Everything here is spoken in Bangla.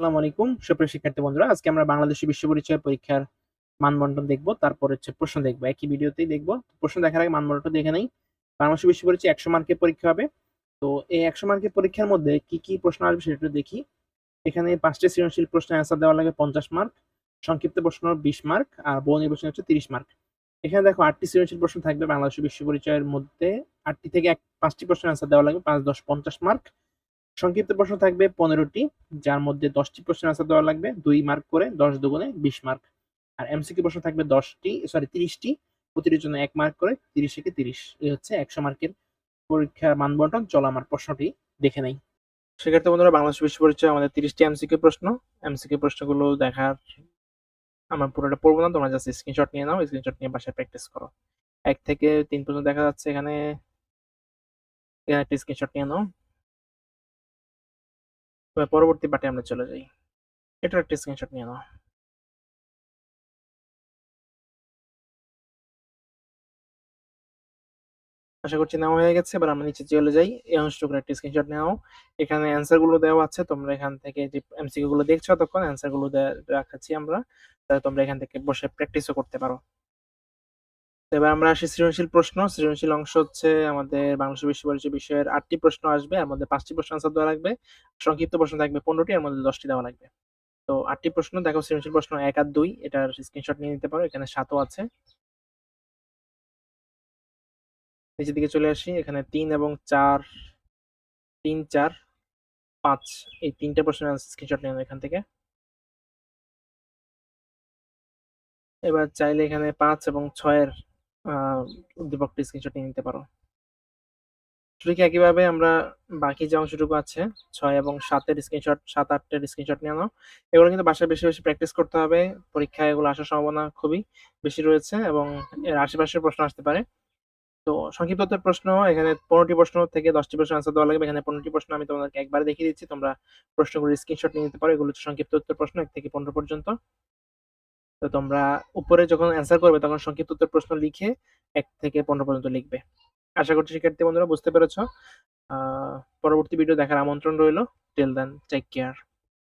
আসসালামু আলাইকুম। সুপ্রিয় শিক্ষার্থী বন্ধুরা, আজকে আমরা বাংলাদেশি বিশ্ব পরিচয় পরীক্ষার মানবন্টন দেখব, তারপর হচ্ছে প্রশ্ন দেখব। একই ভিডিওতেই দেখব। প্রশ্ন দেখার আগে মানবন্টন দেখে নেই। বাংলাদেশি বিশ্ব পরিচয় একশো মার্কের পরীক্ষা হবে। তো এই একশো মার্কের পরীক্ষার মধ্যে কি কি প্রশ্ন আসবে সেটা দেখি। এখানে পাঁচটি সৃজনশীল প্রশ্নের অ্যান্সার দেওয়া লাগে পঞ্চাশ মার্ক, সংক্ষিপ্ত প্রশ্ন বিশ মার্ক, আর বহু নির্বাচন হচ্ছে তিরিশ মার্ক। এখানে দেখো আটটি সৃজনশীল প্রশ্ন থাকবে বাংলাদেশ বিশ্ব পরিচয়ের মধ্যে। আটটি থেকে এক, পাঁচটি প্রশ্নের অ্যান্সার দেওয়া লাগবে, পাঁচ, দশ, পঞ্চাশ মার্ক। সংক্ষিপ্ত প্রশ্ন থাকবে পনেরোটি, যার মধ্যে দশটি প্রশ্নের আনসার দেওয়া লাগবে, দুই মার্ক করে, দশ দুগুণে বিশ মার্ক আর এমসিকিউ প্রশ্ন থাকবে দশটি সরি তিরিশটি, প্রতিটির জন্য এক মার্ক করে, তিরিশ থেকে তিরিশ, এই হচ্ছে একশো মার্কের পরীক্ষার মানবন্টন চলো আমার প্রশ্নটি দেখে নেই। সেক্ষেত্রে বন্ধুরা, বাংলাদেশ বিশ্ব পরিচয় আমাদের তিরিশটি এমসিকিউ প্রশ্ন। এমসিকিউ প্রশ্নগুলো দেখার আমার পুরোটা পড়ব না, তোমরা জাস্ট স্ক্রিনশট নিয়ে নাও স্ক্রিনশট নিয়ে বাসায় প্র্যাকটিস করো। এক থেকে তিন পর্যন্ত দেখা যাচ্ছে এখানে। এখানে একটা স্ক্রিনশট নিয়ে নাও। এবার পরবর্তী পার্টে আমরা চলে যাই। এটার একটা স্ক্রিনশট নিয়ে নাও। আশা করছি নেওয়া হয়ে গেছে, এবার আমরা নিচে চলে যাই। এই অংশটুকুর একটা স্ক্রিনশট নাও। এখানে অ্যান্সারগুলো দেওয়া আছে, তোমরা এখান থেকে যে এমসিকিউ গুলো দেখছ তখন অ্যান্সারগুলো রাখাচ্ছি আমরা। তাহলে তোমরা এখান থেকে বসে প্র্যাকটিসও করতে পারো। এবার আমরা আসি সৃজনশীল প্রশ্ন। সৃজনশীল অংশ হচ্ছে আমাদের বাংলাদেশ বিশ্ব পরিচয় বিষয়ের আটটি প্রশ্ন আসবে, এর মধ্যে পাঁচটি প্রশ্ন আনসার দেওয়া লাগবে। সংক্ষিপ্ত প্রশ্ন থাকবে পনেরোটি, এর মধ্যে দশটি দেওয়া লাগবে। তো আটটি প্রশ্ন, দেখো সৃজনশীল প্রশ্ন এক আর দুই, এটার স্ক্রিনশট নিয়ে নিতে পারো, এখানে সাতও আছে। নিচের দিকে চলে আসি, এখানে তিন এবং চার, তিন, চার, পাঁচ, এই তিনটে প্রশ্নের স্ক্রিনশট নিয়ে এখান থেকে। এবার চাইলে এখানে পাঁচ এবং ছয়ের উদ্দীপকটি স্ক্রিনশট নিয়ে নিতে পারো। ঠিক একইভাবে আমরা বাকি যে অংশটুকু আছে, ছয় এবং সাতের স্ক্রিনশট সাত আটের স্ক্রিনশট নিয়ে নাও। এগুলো কিন্তু বাসায় বেশি বেশি প্র্যাকটিস করতে হবে। পরীক্ষায় এগুলো আসার সম্ভাবনা খুবই বেশি রয়েছে এবং এর আশেপাশের প্রশ্ন আসতে পারে। তো সংক্ষিপ্ত প্রশ্ন, এখানে পনেরোটি প্রশ্ন থেকে দশটি প্রশ্ন আনসার দেওয়া লাগবে। এখানে পনেরোটি প্রশ্ন আমি তোমাদেরকে একবার দেখিয়ে দিচ্ছি। তোমরা প্রশ্নগুলো স্ক্রিনশট নিয়ে নিতে পারো। এগুলো হচ্ছে সংক্ষিপ্ত উত্তর প্রশ্ন, এক থেকে পনেরো পর্যন্ত। তো তোমরা উপরে যখন অ্যান্সার করবে, তখন সংক্ষিপ্ত উত্তর প্রশ্ন লিখে এক থেকে পনেরো পর্যন্ত লিখবে। আশা করছি শিক্ষার্থী বন্ধুরা বুঝতে পেরেছ। পরবর্তী ভিডিও দেখার আমন্ত্রণ রইল। টেল দেন টেক কেয়ার